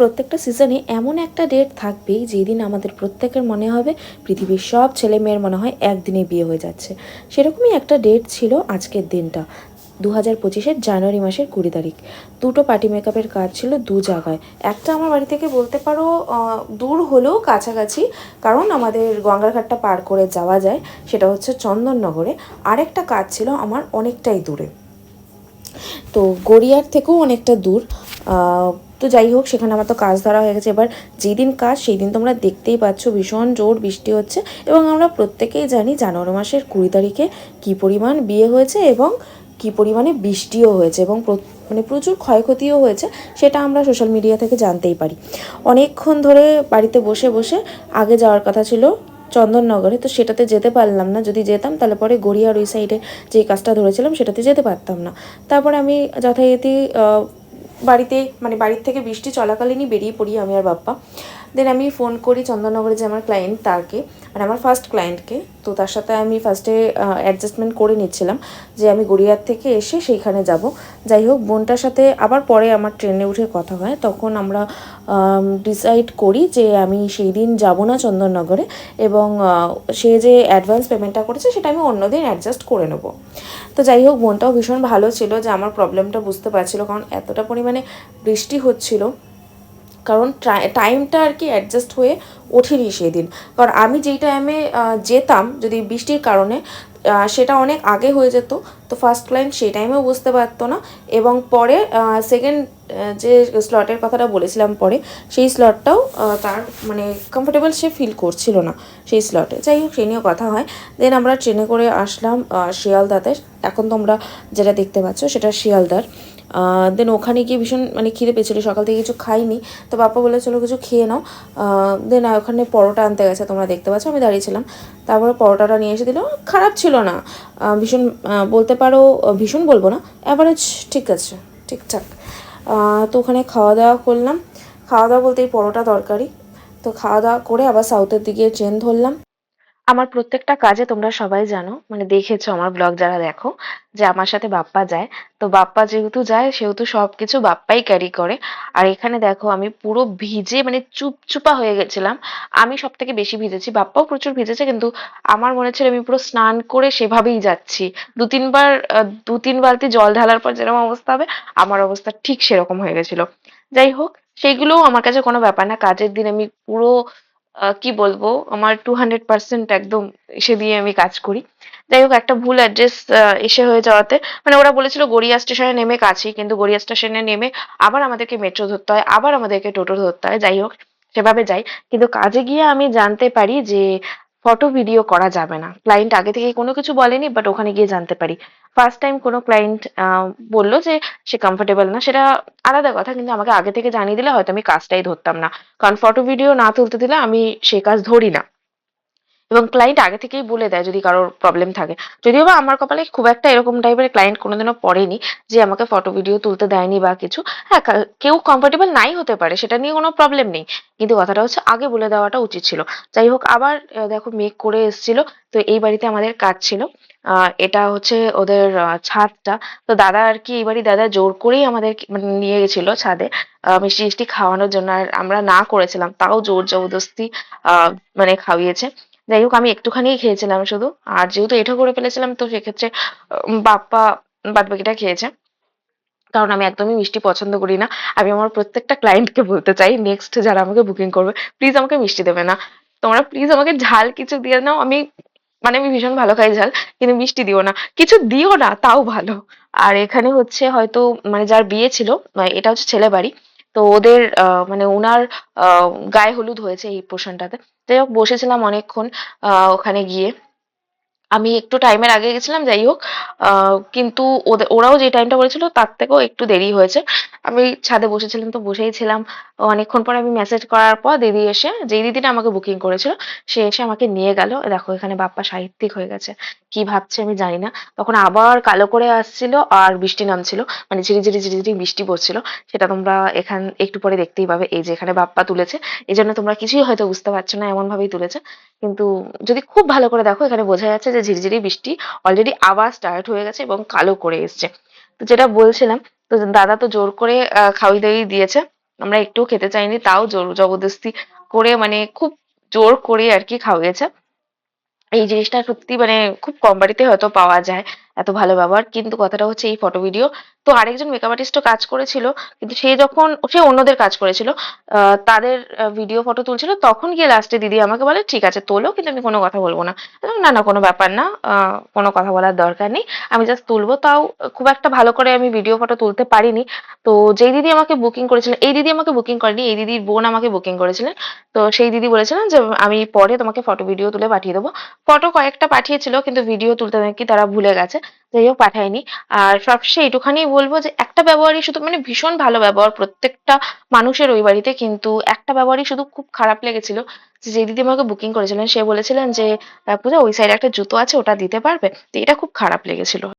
প্রত্যেকটা সিজনে এমন একটা ডেট থাকবেই যেদিন আমাদের প্রত্যেকের মনে হবে পৃথিবীর সব ছেলে মেয়ের মনে হয় একদিনে বিয়ে হয়ে যাচ্ছে। সেরকমই একটা ডেট ছিল আজকের দিনটা দু হাজার পঁচিশের জানুয়ারি মাসের কুড়ি তারিখ। দুটো পার্টি মেকআপের কাজ ছিল দু জায়গায়। একটা আমার বাড়ি থেকে বলতে পারো দূর হলেও কাছাকাছি, কারণ আমাদের গঙ্গারঘাটটা পার করে যাওয়া যায়, সেটা হচ্ছে চন্দননগরে। আরেকটা কাজ ছিল আমার অনেকটাই দূরে। তো গড়িয়ার থেকেও অনেকটা দূর। তো যাই হোক, সেখানে আমার তো কাজ ধরা হয়ে গেছে। এবার যেদিন কাজ সেই দিন তোমরা দেখতেই পাচ্ছ ভীষণ জোর বৃষ্টি হচ্ছে এবং আমরা প্রত্যেকেই জানি জানুয়ারি মাসের কুড়ি তারিখে কী পরিমাণ বিয়ে হয়েছে এবং কী পরিমাণে বৃষ্টিও হয়েছে এবং মানে প্রচুর ক্ষয়ক্ষতিও হয়েছে সেটা আমরা সোশ্যাল মিডিয়া থেকে জানতেই পারি। অনেকক্ষণ ধরে বাড়িতে বসে বসে আগে যাওয়ার কথা ছিল চন্দননগরে, তো সেটাতে যেতে পারলাম না। যদি যেতাম, তাহলে পরে গড়িয়ার ওই সাইডে যে কাজটা ধরেছিলাম, সেটাতে যেতে পারতাম না। তারপরে আমি যথারীতি বাড়িতে মানে বাড়ির থেকে বৃষ্টি চলাকালীনই বেরিয়ে পড়ি আমি আর বাপ্পা। দেন আমি ফোন করি চন্দননগরে যে আমার ক্লায়েন্ট তাকে মানে আমার ফার্স্ট ক্লায়েন্টকে তো তার সাথে আমি ফার্স্টে অ্যাডজাস্টমেন্ট করে নিচ্ছিলাম যে আমি গড়িয়ার থেকে এসে সেইখানে যাব। যাই হোক, বোনটার সাথে আবার পরে আমার ট্রেনে উঠে কথা হয়। তখন আমরা ডিসাইড করি যে আমি সেই দিন যাব না চন্দননগরে এবং সে যে অ্যাডভান্স পেমেন্টটা করেছে সেটা আমি অন্যদিন অ্যাডজাস্ট করে নেব। তো যাই হোক, বোনটাও ভীষণ ভালো ছিল যে আমার প্রবলেমটা বুঝতে পারছিল। কারণ এতটা পরিমাণে বৃষ্টি হচ্ছিল কারণ টাইমটা আর কি অ্যাডজাস্ট হয়ে ওঠেনি সেদিন। কারণ আমি যেই টাইমে যেতাম, যদি বৃষ্টির কারণে সেটা অনেক আগে হয়ে যেত। তো ফার্স্ট ক্লায়েন্ট সেই টাইমেও বুঝতে পারতো না। এবং পরে সেকেন্ড যে স্লটের কথাটা বলেছিলাম পরে, সেই স্লটটাও তার মানে কমফোর্টেবল সে ফিল করছিল না সেই স্লটে যাই হোক সেই নিয়েও কথা হয়। দেন আমরা ট্রেনে করে আসলাম শিয়ালদাতে। এখন তোমরা যেটা দেখতে পাচ্ছ, সেটা শিয়ালদার। দেন ওখানে গিয়ে ভীষণ মানে খিদে পেয়েছিল। সকাল থেকে কিছু খাইনি। তো বাপ্পা বলে চলো কিছু খেয়ে নাও। দেন ওখানে পরোটা আনতে গেছে, তোমরা দেখতে পাচ্ছ, আমি দাঁড়িয়েছিলাম তারপরে পরোটাটা নিয়ে এসে দিল। খারাপ ছিল না। ভীষণ বলতে পারো ভীষণ বলব না অ্যাভারেজ ঠিক আছে ঠিকঠাক তো ওখানে খাওয়া দাওয়া করলাম। খাওয়া দাওয়া বলতে এই পরোটা তরকারি। তো খাওয়া দাওয়া করে আবার সাউথের দিকে ট্রেন ধরলাম। আমার প্রত্যেকটা কাজে তোমরা সবাই জানো মানে দেখেছ আমার ব্লগ যারা দেখো, যে আমার সাথে বাপ্পা যায়। তো বাপ্পা যেহেতু যায়, সেহেতু সবকিছু বাপ্পাই ক্যারি করে। আর এখানে দেখো আমি পুরো ভিজে মানে চুপচুপা হয়ে গেছিলাম। আমি সব থেকে বেশি ভিজেছি, বাপ্পাও প্রচুর ভিজেছে, কিন্তু আমার মনে হচ্ছিল আমি পুরো স্নান করে সেভাবেই যাচ্ছি। দু তিনবার দু তিন বালতি জল ঢালার পর যেরকম অবস্থা হবে, আমার অবস্থা ঠিক সেরকম হয়ে গেছিল। যাই হোক, সেইগুলোও আমার কাছে কোনো ব্যাপার না। কাজের দিন আমি পুরো কি বলব, আমার টু হান্ড্রেড পার্সেন্ট একদম এসে দিয়ে আমি কাজ করি। যাই হোক, একটা ভুল অ্যাড্রেস এসে হয়ে যাওয়াতে মানে ওরা বলেছিল গড়িয়া স্টেশনে নেমে কাছেই কিন্তু গড়িয়া স্টেশনে নেমে আবার আমাদেরকে মেট্রো ধরতে হয়, আবার আমাদেরকে টোটো ধরতে হয়, যাই হোক, সেভাবে যাই। কিন্তু কাজে গিয়ে আমি জানতে পারি যে ফটো ভিডিও করা যাবে না। ক্লায়েন্ট আগে থেকে কোনো কিছু বলেনি বাট ওখানে গিয়ে জানতে পারি। ফার্স্ট টাইম কোনো ক্লায়েন্ট বলল যে সে কমফোর্টেবল না। সেটা আলাদা কথা, কিন্তু আমাকে আগে থেকে জানিয়ে দিলে হয়তো আমি কাজটাই ধরতাম না। কারণ ফটো ভিডিও না তুলতে দিলে আমি সে কাজ ধরি না। এবং ক্লায়েন্ট আগে থেকেই বলে দেয় যদি কারোর প্রবলেম থাকে। যদিও বা আমার কপালে খুব একটা এরকম টাইপের ক্লায়েন্ট কোনোদিনও পড়েনি যে আমাকে ফটো ভিডিও তুলতে দেয়নি বা কিছু। হ্যাঁ কেউ কমফোর্টেবল নাই হতে পারে, সেটা নিয়ে কোনো প্রবলেম নেই। কিন্তু কথাটা হচ্ছে আগে বলে দেওয়াটা উচিত ছিল। যাই হোক, আবার দেখো মেক করে এসেছিল। তো এই বাড়িতে আমাদের কাজ ছিল। এটা হচ্ছে ওদের ছাদটা। তো দাদা আর কি বাড়ি দাদা জোর করেই আমাদের মানে নিয়ে গেছিল ছাদে। মিষ্টি মিষ্টি খাওয়ানোর জন্য। আর আমরা না করেছিলাম, তাও জোর জবরদস্তি মানে খাইয়েছে। যাই হোক আমি একটুখানি খেয়েছিলাম শুধু। আর যেহেতু এটা করে ফেলেছিলাম, তো সেক্ষেত্রে বাপ্পা বাদ বাকিটা খেয়েছে। কারণ আমি একদমই মিষ্টি পছন্দ করি না। আমি আমার প্রত্যেকটা ক্লায়েন্টকে বলতে চাই নেক্সট যারা আমাকে বুকিং করবে প্লিজ আমাকে মিষ্টি দেবে না। তোমরা প্লিজ আমাকে ঝাল কিছু দিয়ে নাও। আমি মানে আমি ভীষণ ভালো খাই ঝাল, কিন্তু মিষ্টি দিও না। কিছু দিও না, তাও ভালো। আর এখানে হচ্ছে হয়তো মানে যার বিয়ে ছিল এটা হচ্ছে ছেলে বাড়ি, তো ওদের মানে ওনার গায়ে হলুদ হয়েছে এই পোর্শনটাতে যাই হোক বসেছিলাম অনেকক্ষণ আহ, ওখানে গিয়ে। আমি একটু টাইমের আগে গেছিলাম, যাই হোক কিন্তু ওরাও যে টাইমটা বলেছিল, তার থেকেও একটু দেরি হয়েছে। আমি ছাদে বসেছিলাম তো বসেই ছিলাম। অনেকক্ষণ পর আমি মেসেজ করার পর দিদি এসে, যেই দিদিটা আমাকে বুকিং করেছিল, সে এসে আমাকে নিয়ে গেল। দেখো, এখানে বাপ্পা সাহিত্যিক হয়ে গেছে। কি ভাবছে আমি জানি না। তখন আবার কালো করে আসছিল আর বৃষ্টি নামছিল। মানে ঝিরি ঝিরি ঝিরি ঝিরি বৃষ্টি পড়ছিল। সেটা তোমরা এখান, একটু পরে দেখতেই পাবে। এই যে এখানে বাপ্পা তুলেছে। এই জন্য তোমরা কিছুই হয়তো বুঝতে পারছ না এমন ভাবেই তুলেছে। কিন্তু যদি খুব ভালো করে দেখো, এখানে বোঝা যাচ্ছে যে ঝিরিঝিরি বৃষ্টি অলরেডি আবার স্টার্ট হয়ে গেছে এবং কালো করে এসছে। তো যেটা বলছিলাম, তো দাদা তো জোর করে খাওয়াই দাওয়াই দিয়েছে। আমরা একটু খেতে চাইনি, তাও জোর জবরদস্তি করে মানে খুব জোর করে আর কি খাওয়িয়েছে এই জিনিসটা সত্যি মানে খুব কম বাড়িতে হয়তো পাওয়া যায়। এত ভালো ব্যবহার। কিন্তু কথাটা হচ্ছে এই ফটো ভিডিও তো আরেকজন মেকআপ আর্টিস্টও কাজ করেছিল, কিন্তু সে যখন, সে অন্যদের কাজ করেছিল তাদের ভিডিও ফটো তুলছিল, তখন গিয়ে লাস্টে দিদি আমাকে বলে, ঠিক আছে, তোলো, কিন্তু আমি কোনো কথা বলব না। না না, কোনো ব্যাপার না কোনো কথা বলার দরকার নেই। আমি জাস্ট তুলবো। তাও খুব একটা ভালো করে আমি ভিডিও ফটো তুলতে পারিনি। তো যেই দিদি আমাকে বুকিং করেছিলেন এই দিদি আমাকে বুকিং করেনি, এই দিদির বোন আমাকে বুকিং করেছিলেন। তো সেই দিদি বলেছিলেন যে, আমি পরে তোমাকে ফটো ভিডিও তুলে পাঠিয়ে দেবো। ফটো কয়েকটা পাঠিয়েছিল, কিন্তু ভিডিও তুলতে নাকি তারা ভুলে গেছে। যাই হোক, পাঠায়নি। আর সবশেষে এটুখানি বলব যে, একটা ব্যবহারই শুধু মানে ভীষণ ভালো ব্যবহার প্রত্যেকটা মানুষের ওই বাড়িতে, কিন্তু একটা ব্যবহারই শুধু খুব খারাপ লেগেছিল যে দিদি আমাকে বুকিং করেছিলেন, সে বলেছিলেন যে পূজা, ওই সাইডে একটা জুতো আছে, ওটা দিতে পারবে? তো এটা খুব খারাপ লেগেছিল।